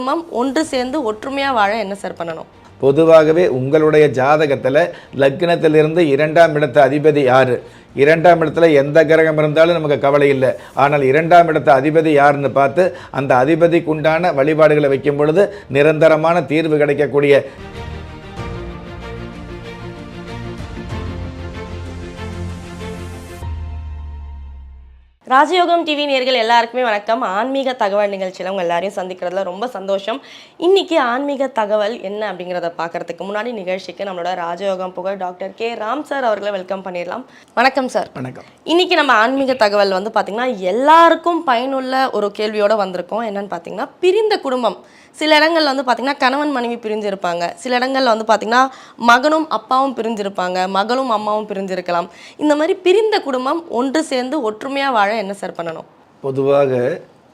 குடும்பம் ஒன்று சேர்ந்து ஒற்றுமையாக வாழ என்ன சார் பண்ணணும்? பொதுவாகவே உங்களுடைய ஜாதகத்தில் லக்னத்திலிருந்து இரண்டாம் இடத்த அதிபதி யார்? இரண்டாம் இடத்துல எந்த கிரகம் இருந்தாலும் நமக்கு கவலை இல்லை. ஆனால் இரண்டாம் இடத்த அதிபதி யாருன்னு பார்த்து அந்த அதிபதிக்கு உண்டான வழிபாடுகளை வைக்கும் பொழுது நிரந்தரமான தீர்வு கிடைக்கக்கூடிய ராஜயோகம் டிவி நேர்கள் எல்லாருக்குமே வணக்கம். ஆன்மீக தகவல் நிகழ்ச்சியில் உங்கள் எல்லாரையும் சந்திக்கிறதுல ரொம்ப சந்தோஷம். இன்னைக்கு ஆன்மீக தகவல் என்ன அப்படிங்கிறத பார்க்கறதுக்கு முன்னாடி நிகழ்ச்சிக்கு நம்மளோட ராஜயோகம் புகழ் டாக்டர் கே. ராம் சார் அவர்களை வெல்கம் பண்ணிடலாம். வணக்கம் சார். வணக்கம். இன்னைக்கு நம்ம ஆன்மீக தகவல் வந்து பார்த்திங்கன்னா எல்லாருக்கும் பயனுள்ள ஒரு கேள்வியோட வந்திருக்கோம். என்னன்னு பார்த்தீங்கன்னா பிரிந்த குடும்பம். சில இடங்களில் வந்து பார்த்திங்கன்னா கணவன் மனைவி பிரிஞ்சிருப்பாங்க. சில இடங்களில் வந்து பார்த்திங்கன்னா மகனும் அப்பாவும் பிரிஞ்சிருப்பாங்க. மகளும் அம்மாவும் பிரிஞ்சிருக்கலாம். இந்த மாதிரி பிரிந்த குடும்பம் ஒன்று சேர்ந்து ஒற்றுமையாக வாழ என்ன சார் பண்ணணும்? பொதுவாக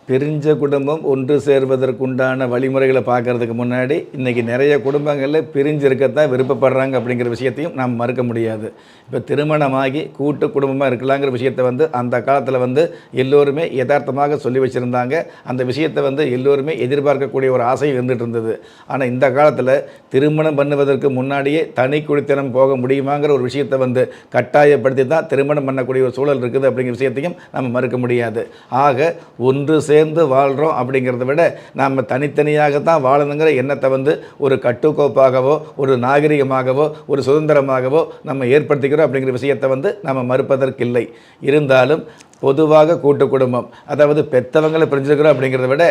பிரிஞ்ச குடும்பம் ஒன்று சேர்வதற்குண்டான வழிமுறைகளை பார்க்கறதுக்கு முன்னாடி இன்றைக்கி நிறைய குடும்பங்களில் பிரிஞ்சிருக்கத்தான் விருப்பப்படுறாங்க அப்படிங்கிற விஷயத்தையும் நாம் மறுக்க முடியாது. இப்போ திருமணமாகி கூட்டு குடும்பமாக இருக்கலாங்கிற விஷயத்தை வந்து அந்த காலத்தில் வந்து எல்லோருமே யதார்த்தமாக சொல்லி வச்சுருந்தாங்க. அந்த விஷயத்தை வந்து எல்லோருமே எதிர்பார்க்கக்கூடிய ஒரு ஆசை இருந்துகிட்டு இருந்தது. ஆனால் இந்த காலத்தில் திருமணம் பண்ணுவதற்கு முன்னாடியே தனி குடித்தனம் போக முடியுமாங்கிற ஒரு விஷயத்தை வந்து கட்டாயப்படுத்தி தான் திருமணம் பண்ணக்கூடிய ஒரு சூழல் இருக்குது அப்படிங்கிற விஷயத்தையும் நம்ம மறுக்க முடியாது. ஆக ஒன்று சேர்ந்து வாழ்கிறோம் அப்படிங்கிறத விட நாம் தனித்தனியாக தான் வாழணுங்கிற எண்ணத்தை வந்து ஒரு கட்டுக்கோப்பாகவோ ஒரு நாகரிகமாகவோ ஒரு சுதந்திரமாகவோ நம்ம ஏற்படுத்திக்கிறோம் அப்படிங்கிற விஷயத்தை வந்து நம்ம மறுப்பதற்கில்லை. இருந்தாலும் பொதுவாக கூட்டு குடும்பம் அதாவது பெற்றவங்களை பிரிஞ்சிருக்கிறோம் அப்படிங்கிறத விட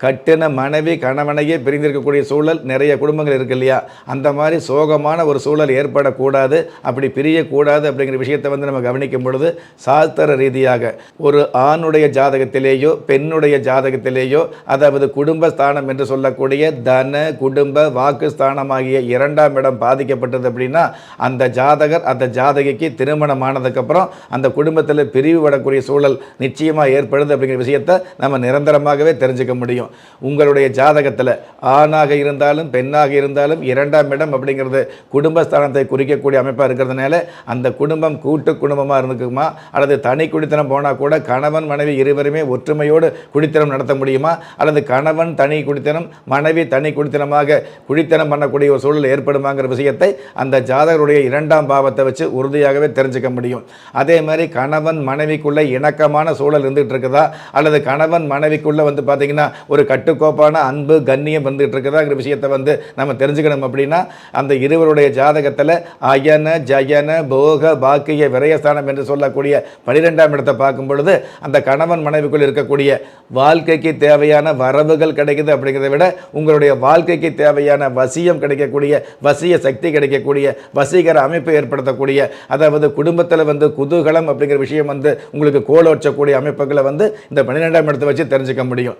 கட்டின மனைவி கணவனையே பிரிந்திருக்கக்கூடிய சூழல் நிறைய குடும்பங்கள் இருக்கு இல்லையா? அந்த மாதிரி சோகமான ஒரு சூழல் ஏற்படக்கூடாது. அப்படி பிரியக்கூடாது அப்படிங்கிற விஷயத்தை வந்து நம்ம கவனிக்கும் பொழுது சாஸ்திர ரீதியாக ஒரு ஆணுடைய ஜாதகத்திலேயோ பெண்ணுடைய ஜாதகத்திலேயோ அதாவது குடும்பஸ்தானம் என்று சொல்லக்கூடிய தன குடும்ப வாக்கு ஸ்தானமாகிய இரண்டாம் இடம் பாதிக்கப்பட்டது அப்படின்னா அந்த ஜாதகர் அந்த ஜாதகிக்கு திருமணம் ஆனதுக்கப்புறம் அந்த குடும்பத்தில் பிரிவு விடக்கூடிய சூழல் நிச்சயமாக ஏற்படுது அப்படிங்கிற விஷயத்தை நம்ம நிரந்தரமாகவே தெரிஞ்சுக்க முடியும். உங்களுடைய ஜாதகத்தில் ஆணாக இருந்தாலும் பெண்ணாக இருந்தாலும் இரண்டாம் இடம் அப்படிங்கிறது குடும்பஸ்தானத்தை குறிக்கக்கூடிய அமைப்பாக இருக்கிறதுனால அந்த குடும்பம் கூட்டு குடும்பமாக இருந்துக்குமா? அல்லது தனி குடித்தனம் போனால் கூட கணவன் மனைவி இருவருமே ஒற்றுமையோடு குடித்தனம் நடத்த முடியுமா? அல்லது கணவன் தனி குடித்தனம் மனைவி தனி குடித்தனமாக குடித்தனம் பண்ணக்கூடிய ஒரு சூழல் ஏற்படுமாங்கிற விஷயத்தை அந்த ஜாதகருடைய இரண்டாம் பாவத்தை வச்சு உறுதியாகவே தெரிஞ்சுக்க முடியும். அதே மாதிரி கணவன் மனைவிக்குள்ளே இணக்கமான சூழல் இருந்துகிட்டு இருக்குதா? அல்லது கணவன் மனைவிக்குள்ளே வந்து பார்த்தீங்கன்னா ஒரு கட்டுக்கோப்பான அன்பு கண்ணியம் வந்துகிட்டு இருக்குதாங்கிற விஷயத்தை வந்து நம்ம தெரிஞ்சுக்கணும் அப்படின்னா அந்த இருவருடைய ஜாதகத்தில் அயன ஜயன போக பாக்கிய விரயஸ்தானம் என்று சொல்லக்கூடிய பனிரெண்டாம் இடத்தை பார்க்கும் பொழுது அந்த கணவன் மனைவிக்குள் இருக்கக்கூடிய வாழ்க்கைக்கு தேவையான வரவுகள் கிடைக்குது அப்படிங்கிறத விட உங்களுடைய வாழ்க்கைக்கு தேவையான வசியம் கிடைக்கக்கூடிய வசிய சக்தி கிடைக்கக்கூடிய வசீகர அமைப்பு ஏற்படுத்தக்கூடிய அதாவது குடும்பத்தில் வந்து குதூகலம் அப்படிங்கிற விஷயம் வந்து உங்களுக்கு கோலோச்சக்கூடிய அமைப்புகளை வந்து இந்த பன்னிரெண்டாம் இடத்தை வச்சு தெரிஞ்சுக்க முடியும்.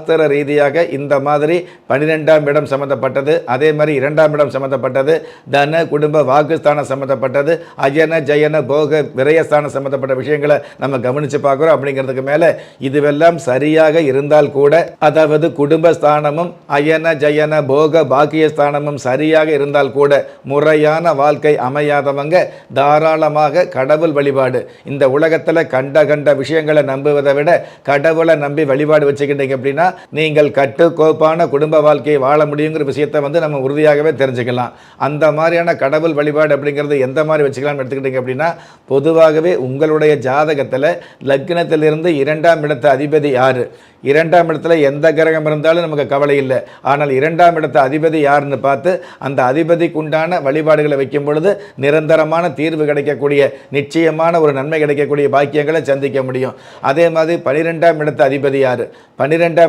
சாஸ்திர ரீதியாக இந்த மாதிரி பன்னிரெண்டாம் இடம் சம்மந்தப்பட்டது அதே மாதிரி இரண்டாம் இடம் சம்மந்தப்பட்டது தன குடும்ப வாக்குஸ்தானம் சம்மந்தப்பட்டது அஜன ஜயன போக விரயஸ்தானம் சம்மந்தப்பட்ட விஷயங்களை நம்ம கவனித்து பார்க்குறோம். அப்படிங்கிறதுக்கு மேலே இதுவெல்லாம் சரியாக இருந்தால் கூட அதாவது குடும்பஸ்தானமும் அயன ஜயன போக பாக்கியஸ்தானமும் சரியாக இருந்தால் கூட முறையான வாழ்க்கை அமையாதவங்க தாராளமாக கடவுள் வழிபாடு. இந்த உலகத்தில் கண்ட கண்ட விஷயங்களை நம்புவதை விட கடவுளை நம்பி வழிபாடு வச்சுக்கிட்டீங்க அப்படின்னா நீங்கள் கட்டு கோப்பான குடும்ப வாழ்க்கையை வாழ முடியுங்கிற விஷயத்தை வந்து நம்ம உறுதியாகவே தெரிஞ்சுக்கலாம். அந்த மாதிரியான கடவுள் வழிபாடு அப்படிங்கிறது எந்த மாதிரி வச்சுக்கலாம்னு எடுத்துக்கிட்டீங்க அப்படின்னா பொதுவாகவே உங்களுடைய ஜாதகத்தில் லக்னத்திலிருந்து இரண்டாம் இடத்த அதிபதி யார்? இரண்டாம் இடத்துல எந்த கிரகம் இருந்தாலும் நமக்கு கவலை இல்லை. ஆனால் இரண்டாம் இடத்த அதிபதி யாருன்னு பார்த்து அந்த அதிபதிக்கு உண்டான வழிபாடுகளை வைக்கும் பொழுது நிரந்தரமான தீர்வு கிடைக்கக்கூடிய நிச்சயமான ஒரு நன்மை கிடைக்கக்கூடிய பாக்கியங்களை சந்திக்க முடியும். அதே மாதிரி பனிரெண்டாம் இடத்த அதிபதி யார்?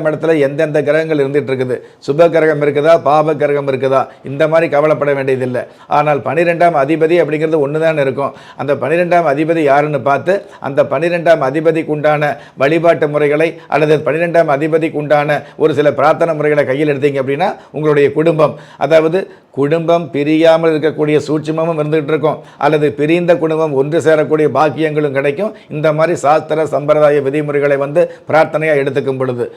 பன்னிரெண்டாம் இடத்துல எந்தெந்த கிரகங்கள் இருந்துட்டு இருக்குது சுப கிரகம் இருக்குதா? பாப கிரகம் இருக்குதா? இந்த மாதிரி கவலைப்பட வேண்டியதில்லை. ஆனால் பன்னிரெண்டாம் அதிபதி அப்படிங்கிறது ஒன்று தான் இருக்கும். அந்த பன்னிரெண்டாம் அதிபதி யாருன்னு பார்த்து அந்த பன்னிரெண்டாம் அதிபதிக்கு உண்டான வழிபாட்டு முறைகளை அல்லது பன்னிரெண்டாம் அதிபதிக்கு உண்டான ஒரு சில பிரார்த்தனை முறைகளை கையில் எடுத்தீங்க அப்படின்னா உங்களுடைய குடும்பம் அதாவது குடும்பம் பிரியாமல் இருக்கக்கூடிய சூட்சமும் இருந்துகிட்டு இருக்கும் அல்லது பிரிந்த குடும்பம் ஒன்று சேரக்கூடிய பாக்கியங்களும் கிடைக்கும். இந்த மாதிரி சாஸ்திர சம்பிரதாய விதிமுறைகளை வந்து பிரார்த்தனையாக எடுத்துக்கும் பொழுது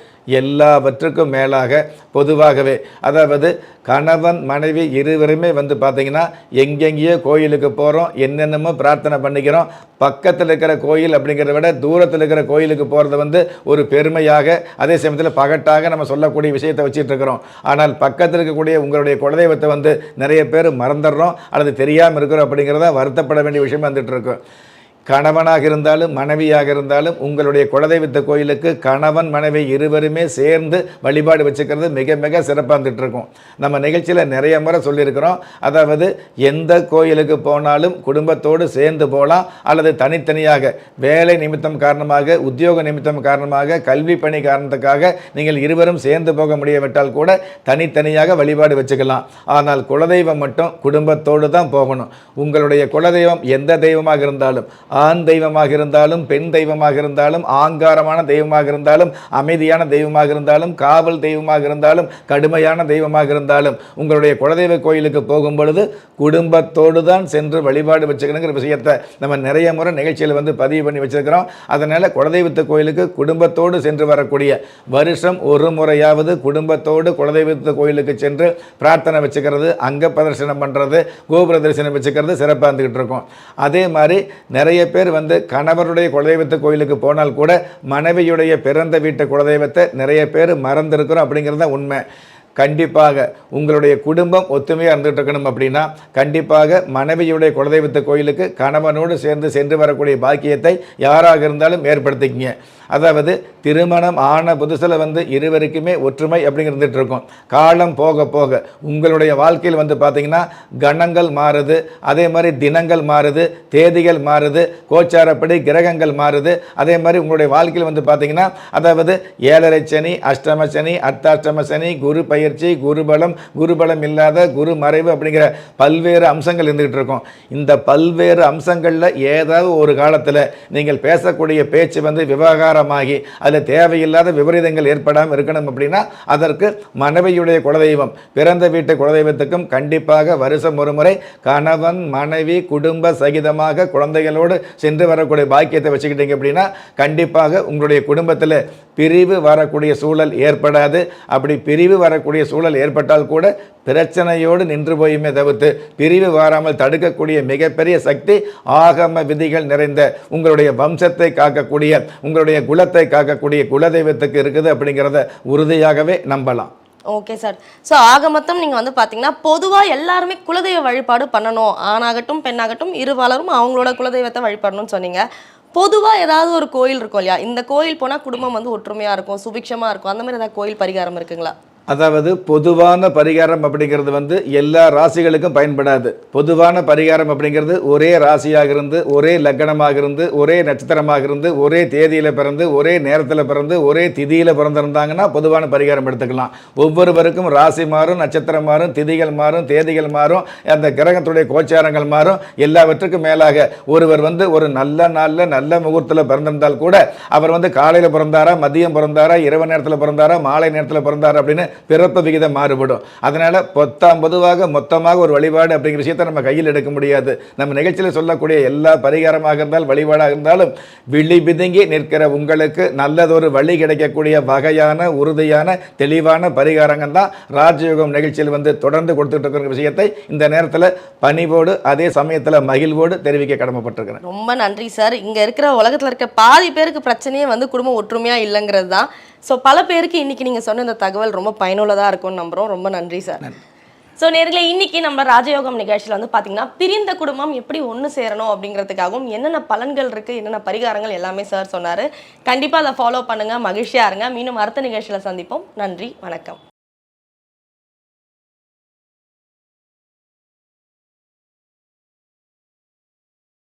எல்லாவற்றுக்கும் மேலாக பொதுவாகவே அதாவது கணவன் மனைவி இருவருமே வந்து பார்த்திங்கன்னா எங்கெங்கேயோ கோயிலுக்கு போகிறோம் என்னென்னமோ பிரார்த்தனை பண்ணிக்கிறோம். பக்கத்தில் இருக்கிற கோயில் அப்படிங்கிறத விட தூரத்தில் இருக்கிற கோயிலுக்கு போகிறது வந்து ஒரு பெருமையாக அதே சமயத்தில் பகட்டாக நம்ம சொல்லக்கூடிய விஷயத்தை வச்சுட்டு இருக்கிறோம். ஆனால் பக்கத்தில் இருக்கக்கூடிய உங்களுடைய குலதெய்வத்தை வந்து நிறைய பேர் மறந்துடுறோம் அல்லது தெரியாமல் இருக்கிறோம் அப்படிங்கிறத வருத்தப்பட வேண்டிய விஷயம் வந்துட்டு இருக்கு. கணவனாக இருந்தாலும் மனைவியாக இருந்தாலும் உங்களுடைய குலதெய்வத்த கோயிலுக்கு கணவன் மனைவி இருவருமே சேர்ந்து வழிபாடு வச்சுக்கிறது மிக மிக சிறப்பாக இருக்கும் நம்ம நிகழ்ச்சியில் நிறைய முறை சொல்லியிருக்கிறோம். அதாவது எந்த கோயிலுக்கு போனாலும் குடும்பத்தோடு சேர்ந்து போகலாம். அல்லது தனித்தனியாக வேலை நிமித்தம் காரணமாக உத்தியோக நிமித்தம் காரணமாக கல்வி பணி காரணத்துக்காக நீங்கள் இருவரும் சேர்ந்து போக முடியாவிட்டால் கூட தனித்தனியாக வழிபாடு வச்சுக்கலாம். ஆனால் குலதெய்வம் மட்டும் குடும்பத்தோடு தான் போகணும். உங்களுடைய குலதெய்வம் எந்த தெய்வமாக இருந்தாலும் ஆண் தெய்வமாக இருந்தாலும் பெண் தெய்வமாக இருந்தாலும் ஆங்காரமான தெய்வமாக இருந்தாலும் அமைதியான தெய்வமாக இருந்தாலும் காவல் தெய்வமாக இருந்தாலும் கடுமையான தெய்வமாக இருந்தாலும் உங்களுடைய குலதெய்வ கோயிலுக்கு போகும் பொழுது குடும்பத்தோடு தான் சென்று வழிபாடு வச்சுக்கணுங்கிற விஷயத்தை நம்ம நிறைய முறை நிகழ்ச்சியில் வந்து பதிவு பண்ணி வச்சிருக்கிறோம். அதனால் குலதெய்வத்து கோயிலுக்கு குடும்பத்தோடு சென்று வரக்கூடிய வருஷம் ஒரு முறையாவது குடும்பத்தோடு குலதெய்வத்து கோயிலுக்கு சென்று பிரார்த்தனை வச்சுக்கிறது அங்க பிரதர்சனம் பண்ணுறது கோபுர தரிசனம் வச்சுக்கிறது சிறப்பாக இருந்துக்கிட்டு இருக்கும். அதே மாதிரி நிறைய பேர் வந்து கணவருடைய குலதெய்வத்தை கோயிலுக்கு போனால் கூட மனைவியுடைய பிறந்த வீட்டு குலதெய்வத்தை நிறைய பேர் மறந்துருக்கிறோம் அப்படிங்கிறது தான் உண்மை. கண்டிப்பாக உங்களுடைய குடும்பம் ஒத்துமையாக இருந்துகிட்டு இருக்கணும் அப்படின்னா கண்டிப்பாக மனைவியுடைய குலதெய்வத்து கோயிலுக்கு கணவனோடு சேர்ந்து சென்று வரக்கூடிய பாக்கியத்தை யாராக இருந்தாலும் ஏற்படுத்திக்கிங்க. அதாவது திருமணம் ஆன புதுசில் வந்து இருவருக்குமே ஒற்றுமை அப்படிங்கிறது இருக்கும். காலம் போக போக உங்களுடைய வாழ்க்கையில் வந்து பார்த்தீங்கன்னா கணங்கள் மாறுது அதே மாதிரி தினங்கள் மாறுது தேதிகள் மாறுது கோச்சாரப்படி கிரகங்கள் மாறுது அதே மாதிரி உங்களுடைய வாழ்க்கையில் வந்து பார்த்தீங்கன்னா அதாவது ஏழரை சனி அஷ்டம சனி அர்த்தாஷ்டம சனி குரு பயிற்சி குருபலம் குருபலம் இல்லாத குரு மறைவு அப்படிங்கிற பல்வேறு அம்சங்கள் இருந்துகிட்டு இருக்கும். இந்த பல்வேறு அம்சங்களில் ஏதாவது ஒரு காலத்தில் நீங்கள் பேசக்கூடிய பேச்சு வந்து விவகாரம் விவகாரமாகி அதில் தேவையில்லாத விபரீதங்கள் ஏற்படாமல் இருக்கணும் அப்படின்னா அதற்கு மனைவியுடைய குலதெய்வம் பிறந்த வீட்டு குலதெய்வத்துக்கும் கண்டிப்பாக வருஷம் ஒரு முறை கணவன் மனைவி குடும்ப சகிதமாக குழந்தைகளோடு சென்று வரக்கூடிய பாக்கியத்தை வச்சுக்கிட்டீங்க அப்படின்னா கண்டிப்பாக உங்களுடைய குடும்பத்தில் பிரிவு வரக்கூடிய சூழல் ஏற்படாது. அப்படி பிரிவு வரக்கூடிய சூழல் ஏற்பட்டால் கூட பிரச்சனையோடு நின்று போயுமே தவிர்த்து பிரிவு வாராமல் தடுக்கக்கூடிய மிகப்பெரிய சக்தி ஆகம விதிகள் நிறைந்த உங்களுடைய வம்சத்தை காக்கக்கூடிய உங்களுடைய குலத்தை காக்கக்கூடிய குலதெய்வத்துக்கு இருக்குது அப்படிங்கிறத உறுதியாகவே நம்பலாம். Okay sir. ஸோ ஆக மொத்தம் நீங்கள் வந்து பார்த்தீங்கன்னா பொதுவாக எல்லாருமே குலதெய்வ வழிபாடு பண்ணணும். ஆணாகட்டும் பெண்ணாகட்டும் இருவாளரும் அவங்களோட குலதெய்வத்தை வழிபடணும்னு சொன்னீங்க. பொதுவாக ஏதாவது ஒரு கோயில் இருக்கும் இல்லையா? இந்த கோயில் போனால் குடும்பம் வந்து ஒற்றுமையாக இருக்கும் சுபிக்ஷமாக இருக்கும். அந்த மாதிரி ஏதாவது கோயில் பரிகாரம் இருக்குங்களா? அதாவது பொதுவான பரிகாரம் அப்படிங்கிறது வந்து எல்லா ராசிகளுக்கும் பயன்படாது. பொதுவான பரிகாரம் அப்படிங்கிறது ஒரே ராசியாக இருந்து ஒரே லக்னமாக இருந்து ஒரே நட்சத்திரமாக இருந்து ஒரே தேதியில் பிறந்து ஒரே நேரத்தில் பிறந்து ஒரே திதியில் பிறந்திருந்தாங்கன்னா பொதுவான பரிகாரம் எடுத்துக்கலாம். ஒவ்வொருவருக்கும் ராசி மாறும் நட்சத்திரம் மாறும் திதிகள் மாறும் தேதிகள் மாறும் அந்த கிரகத்துடைய கோச்சாரங்கள் மாறும். எல்லாவற்றுக்கும் மேலாக ஒருவர் வந்து ஒரு நல்ல நாளில் நல்ல முகூர்த்தத்தில் பிறந்திருந்தால் கூட அவர் வந்து காலையில் பிறந்தாரா மதியம் பிறந்தாரா இரவு நேரத்தில் பிறந்தாரா மாலை நேரத்தில் பிறந்தாரா அப்படின்னு பிறப்பு விகிதம் மாறுபடும். அதனால் பொத்தாம் பொதுவாக மொத்தமாக ஒரு வழிபாடு அப்படிங்கிற விஷயத்தை நம்ம கையில் எடுக்க முடியாது. நம்ம நிகழ்ச்சியில் சொல்லக்கூடிய எல்லா பரிகாரமாக இருந்தால் வழிபாடாக இருந்தாலும் விழி பிதுங்கி நிற்கிற உங்களுக்கு நல்லதொரு வழி கிடைக்கக்கூடிய வகையான உறுதியான தெளிவான பரிகாரங்கள் தான் ராஜயோகம் நிகழ்ச்சியில் வந்து தொடர்ந்து கொடுத்துட்டு இருக்கிற விஷயத்தை இந்த நேரத்தில் பணிவோடு அதே சமயத்தில் மகிழ்வோடு தெரிவிக்க கடமைப்பட்டிருக்கிறேன். ரொம்ப நன்றி சார். இங்கே இருக்கிற உலகத்தில் இருக்க பாதி பேருக்கு பிரச்சனையே வந்து குடும்பம் ஒற்றுமையாக இல்லைங்கிறது தான் ஸோ பல பேருக்கு இன்னைக்கு நீங்கள் சொன்ன இந்த தகவல் ரொம்ப பயனுள்ளதாக இருக்கும்னு நம்புகிறோம் ரொம்ப நன்றி சார் ஸோ நேர்களே இன்னைக்கு நம்ம ராஜயோகம் நிகழ்ச்சியில் வந்து பார்த்தீங்கன்னா பிரிந்த குடும்பம் எப்படி ஒன்று சேரணும் அப்படிங்கிறதுக்காகவும் என்னென்ன பலன்கள் இருக்குது என்னென்ன பரிகாரங்கள் எல்லாமே சார் சொன்னார். கண்டிப்பாக அதை ஃபாலோ பண்ணுங்கள் மகிழ்ச்சியாக இருங்க. மீண்டும் அடுத்த நிகழ்ச்சியில் சந்திப்போம். நன்றி வணக்கம்.